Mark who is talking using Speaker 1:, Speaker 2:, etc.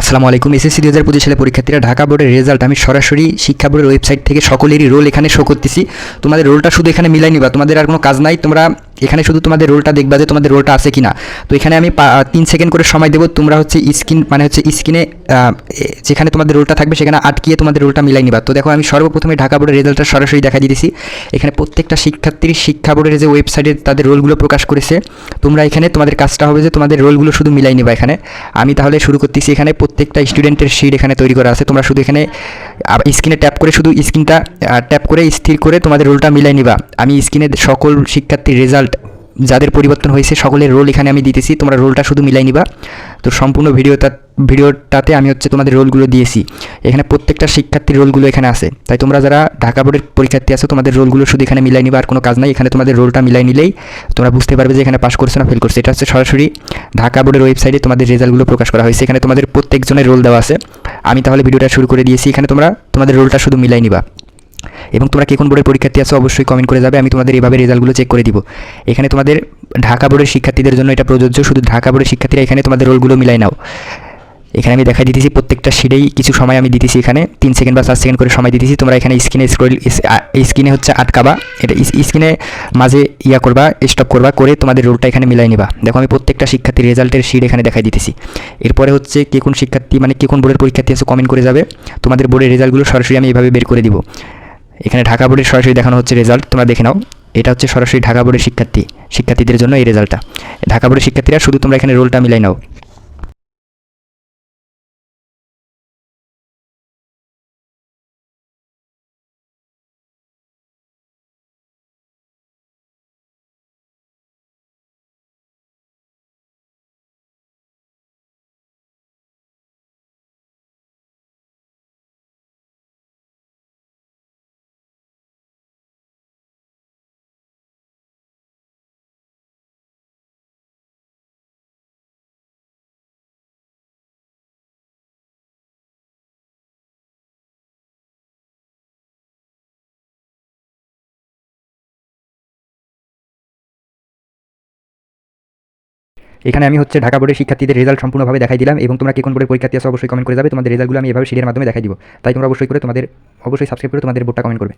Speaker 1: আসসালামু আলাইকুম, এসএসসি দু হাজার পঁচিশ সালে পরীক্ষার্থীরা, ঢাকা বোর্ডের রেজাল্ট। আমি সরাসরি শিক্ষা বোর্ডের ওয়েবসাইট থেকে সকলেরই রোল এখানে শো করতেছি। তোমাদের রোলটা শুধু এখানে মিলাই নিবা তোমাদের আর কোনো কাজ নাই। তোমরা এখানে শুধু তোমাদের রোলটা দেখবা যে তোমাদের রোলটা আছে কিনা। তো এখানে আমি তিন সেকেন্ড করে সময় দেবো, তোমরা হচ্ছে স্ক্রিন মানে হচ্ছে স্ক্রিনে যেখানে তোমাদের রোলটা থাকবে সেখানে আটকিয়ে তোমাদের রোলটা মিলাই নিবা। তো দেখো আমি সর্বপ্রথমে ঢাকা বোর্ডের রেজাল্টটা সরাসরি দেখা দিয়েছি এখানে প্রত্যেকটা শিক্ষার্থীর শিক্ষা বোর্ডের যে ওয়েবসাইটে তাদের রোলগুলো প্রকাশ করেছে, তোমরা এখানে তোমাদের কাজটা হবে যে তোমাদের রোলগুলো শুধু মিলাই নিবা এখানে। আমি তাহলে শুরু করতেছি। এখানে প্রত্যেকটা স্টুডেন্টের শিট এখানে তৈরি করা আছে। তোমরা শুধু এখানে স্ক্রিনে ট্যাপ করে শুধু স্ক্রিনটা ট্যাপ করে স্থির করে তোমাদের রোলটা মিলাই নিবা। আমি স্ক্রিনে সকল শিক্ষার্থীর রেজাল্ট যাদের পরিবর্তন হয়েছে, সকলের রোল এখানে আমি দিতেছি। তোমরা রোলটা শুধু মিলাই নিবা। তো সম্পূর্ণ ভিডিওটা ভিডিওটাতে আমি হচ্ছে তোমাদের রোলগুলো দিয়েছি। এখানে প্রত্যেকটা শিক্ষার্থীর রোলগুলো এখানে আছে। তাই তোমরা যারা ঢাকা বোর্ডের পরীক্ষার্থী আছো, তোমাদের রোলগুলো শুধু এখানে মিলাই নিবা, আর কোনো কাজ নাই। এখানে তোমাদের রোলটা মিলাই নিলেই তোমরা বুঝতে পারবে যে এখানে পাস করছে না ফেল করছে। এটা হচ্ছে সরাসরি ঢাকা বোর্ডের ওয়েবসাইটে তোমাদের রেজাল্টগুলো প্রকাশ করা হয়েছে। এখানে তোমাদের প্রত্যেকজনের রোল দেওয়া আছে। আমি তাহলে ভিডিওটা শুরু করে দিয়েছি। এখানে তোমরা তোমাদের রোলটা শুধু মিলাই নিবা। এবং তোমরা কে কোন বোর্ডের পরীক্ষার্থী আছো অবশ্যই কমেন্ট করে যাবে, আমি তোমাদের এইভাবে রেজাল্টগুলো চেক করে দিব। এখানে তোমাদের ঢাকা বোর্ডের শিক্ষার্থীদের জন্য এটা প্রযোজ্য, শুধু ঢাকা বোর্ডের শিক্ষার্থীরা এখানে তোমাদের রোলগুলো মিলাই নাও। এখানে আমি দেখাই দিতেছি, প্রত্যেকটা সিটেই কিছু সময় আমি দিতেছি এখানে, তিন সেকেন্ড বা চার সেকেন্ড করে সময় দিতেছি। তোমরা এখানে স্ক্রিনে স্ক্রোল স্ক্রিনে হচ্ছে আটকাবা, এটা স্ক্রিনে মাঝে ইয়া করবা স্টপ করবা, করে তোমাদের রোলটা এখানে মিলাই নিবা। দেখো আমি প্রত্যেকটা শিক্ষার্থীর রেজাল্টের শিট এখানে দেখাই দিতেছি। এরপরে হচ্ছে কে কোন শিক্ষার্থী মানে কে কোন বোর্ডের পরীক্ষার্থী আছে কমেন্ট করে যাবে। তোমাদের বোর্ডের রেজাল্টগুলো সরাসরি আমি এইভাবে বের করে দিব। এখানে ঢাকা বোর্ডের সরাসরি দেখানো হচ্ছে রেজাল্ট তোমরা দেখে নাও। এটা হচ্ছে সরাসরি ঢাকা বোর্ডের শিক্ষার্থী, শিক্ষার্থীদের জন্য এই রেজাল্টটা ঢাকা বোর্ডের শিক্ষার্থীরা, শুধু তোমরা এখানে রোলটা মিলাই নাও। এখানে আমি হচ্ছে ঢাকা বোর্ডের শিক্ষার্থীদের রেজাল্ট সম্পূর্ণভাবে দেখাই দিলাম এবং তোমরা কি কোন বোর্ডের পরীক্ষার্থী আছে অবশ্যই কমেন্ট করে যাবে। তোমাদের রেজাল্টগুলো আমি এভাবে শিটের মাধ্যমে দেখাই দিব। তাই তোমরা অবশ্যই করে তোমাদের, অবশ্যই সাবস্ক্রাইব করে তোমাদের বোর্ডটা কমেন্ট করবে।